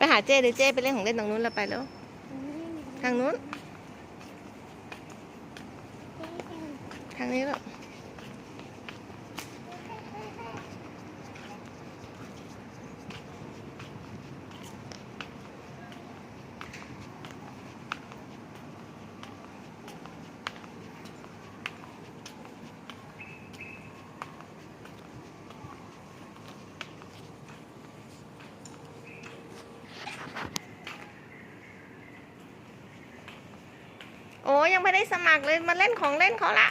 ไปหาเจ้เลยเจ้ไปเล่นของเล่นตรงนู้นเราไปแล้ว ทางนู้น ทางนี้แล้ว โอ้ยังไม่ได้สมัครเลยมาเล่นของเล่นเขาละ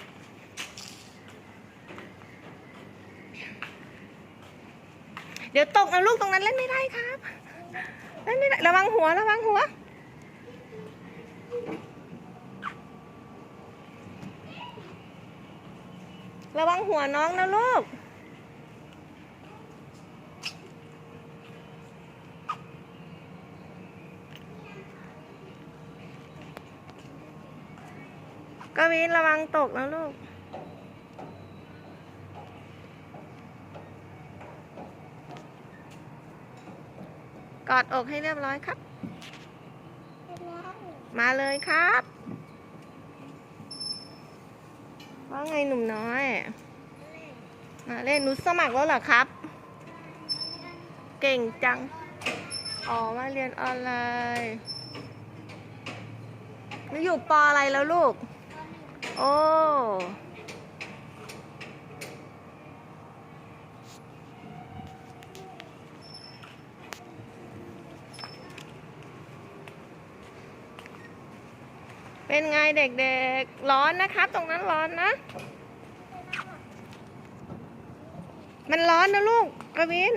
เดี๋ยวตกนะลูกตรงนั้นเล่นไม่ได้ครับเล่นไม่ได้ระวังหัวระวังหัว ระวังหัวน้องนะลูก กวินระวังตกนะลูก กอดอกให้เรียบร้อยครับ มาเลยครับว่าไงหนุ่มน้อย มาเล่นนุสมัครแล้วเหรอครับ เก่งจัง อ๋อ มาเรียนออนไลน์หนูอยู่ปออะไรแล้วลูก โอ้เป็นไงเด็กๆ ร้อนนะครับตรงนั้นร้อนนะ มันร้อนนะลูกกระวิน